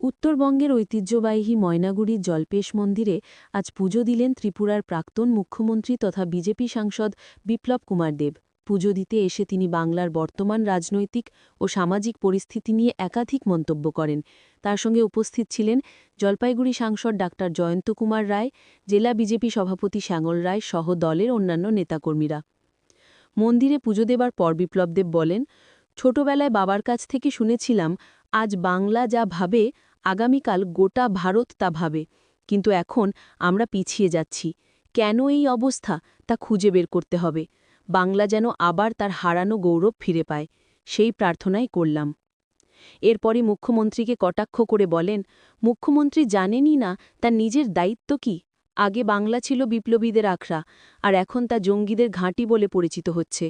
উত্তরবঙ্গের ঐতিহ্যবাহী ময়নাগুড়ির জলপেশ মন্দিরে আজ পুজো দিলেন ত্রিপুরার প্রাক্তন মুখ্যমন্ত্রী তথা বিজেপি সাংসদ বিপ্লব কুমার দেব। পুজো দিতে এসে তিনি বাংলার বর্তমান রাজনৈতিক ও সামাজিক পরিস্থিতি নিয়ে একাধিক মন্তব্য করেন। তার সঙ্গে উপস্থিত ছিলেন জলপাইগুড়ি সাংসদ ডাক্তার জয়ন্ত কুমার রায়, জেলা বিজেপি সভাপতি শ্যাঙল রায় সহ দলের অন্যান্য নেতাকর্মীরা। মন্দিরে পুজো দেবার পর বিপ্লবদেব বলেন, ছোটবেলায় বাবার কাছ থেকে শুনেছিলাম, আজ বাংলা যা ভাবে আগামীকাল গোটা ভারত তা ভাবে, কিন্তু এখন আমরা পিছিয়ে যাচ্ছি। কেন এই অবস্থা? তা খুঁজে বের করতে হবে। বাংলা যেন আবার তার হারানো গৌরব ফিরে পায়, সেই প্রার্থনাই করলাম। এরপরই মুখ্যমন্ত্রীকে কটাক্ষ করে বলেন, মুখ্যমন্ত্রী জানেনই না তার নিজের দায়িত্ব কি? আগে বাংলা ছিল বিপ্লবীদের আখড়া, আর এখন তা জঙ্গিদের ঘাঁটি বলে পরিচিত হচ্ছে।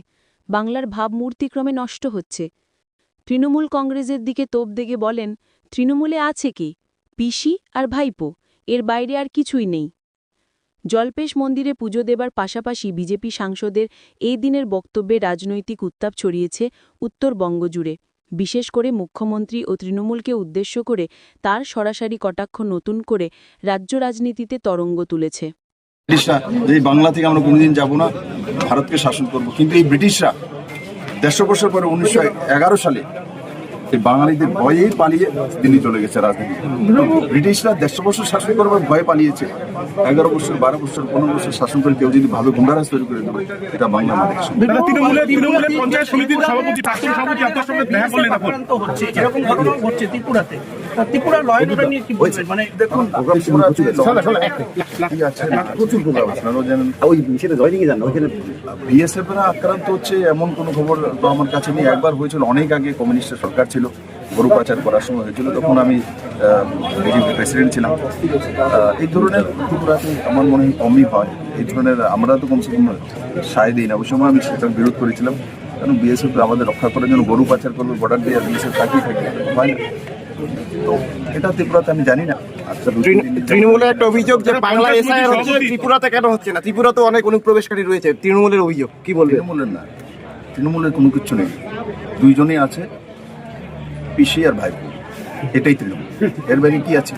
বাংলার ভাবমূর্তিক্রমে নষ্ট হচ্ছে। তৃণমূল কংগ্রেসের দিকে তোপ দেগে বলেন তৃণমূলে আছে কি? পিসি আর ভাইপো, এর বাইরে আর কিছুই নেই। জলপেশ মন্দিরে পুজো দেবার পাশাপাশি বিজেপি সাংসদের এই দিনের বক্তব্যে রাজনৈতিক উত্তাপ ছড়িয়েছে উত্তরবঙ্গ জুড়ে বিশেষ করে মুখ্যমন্ত্রী ও তৃণমূলকে উদ্দেশ্য করে তার সরাসরি কটাক্ষ নতুন করে রাজ্য রাজনীতিতে তরঙ্গ তুলেছে। বাংলা থেকে আমরা কোনোদিন যাব না, ভারতকে শাসন করব। কিন্তু এই ব্রিটিশরা দেড়শো বছর পরে উনিশশো এগারো সালে এই বাঙালিদের ভয়েই পালিয়ে দিল্লি চলে গেছে রাজনীতি ব্রিটিশরা দেড়শো বছর শাসন করবার ভয়ে পালিয়েছে। এগারো বছর বারো বছর পনেরো বছর শাসন করে কেউ যদি ভালো গুন্ডারাজ তৈরি করে দেবে এটা বাংলা ত্রিপুরাতে ত্রিপুরা লয় নিয়ে কি মানে দেখুন প্রচুর প্রোগ্রাম জানেন। ওই সেটা জয়নিং যান না ওইখানে বিএসএফ এরা আক্রান্ত হচ্ছে এমন কোনো খবর তো আমার কাছে নেই। একবার হয়েছিল অনেক আগে কমিউনিস্টের সরকার ছিল গরু পাচার করার সময় হয়েছিল তখন আমি বিজেপি প্রেসিডেন্ট ছিলাম। এই ধরনের ত্রিপুরাতে আমার মনে হয় কমই হয়। এই ধরনের আমরা তো কমসে কম সায় দিই না। ওই সময় আমি সেটার বিরোধ করেছিলাম। কারণ বিএসএফ আমাদের রক্ষা করার জন্য গরু পাচার করবে বর্ডার দিয়ে বিএসএফ তাকিয়ে থাকে। হয় না। তো এটা ত্রিপুরাতে আমি জানি না। আচ্ছা তৃণমূলের একটা অভিযোগ যে বাংলা এসআইআর হচ্ছে ত্রিপুরাতে কেন হচ্ছে না? ত্রিপুরাতে অনেক অনুপ্রবেশকারী রয়েছে। তৃণমূলের অভিযোগ কি বলবে? তৃণমূলের না। তৃণমূলের কোনো কিছু নেই। দুইজনেই আছে পিসি আর ভাইপো। এটাই তৃণমূল। এর বাইরে কি আছে?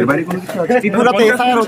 এর বাইরে কোনো কিছু আছে? ত্রিপুরাতে এসআইআর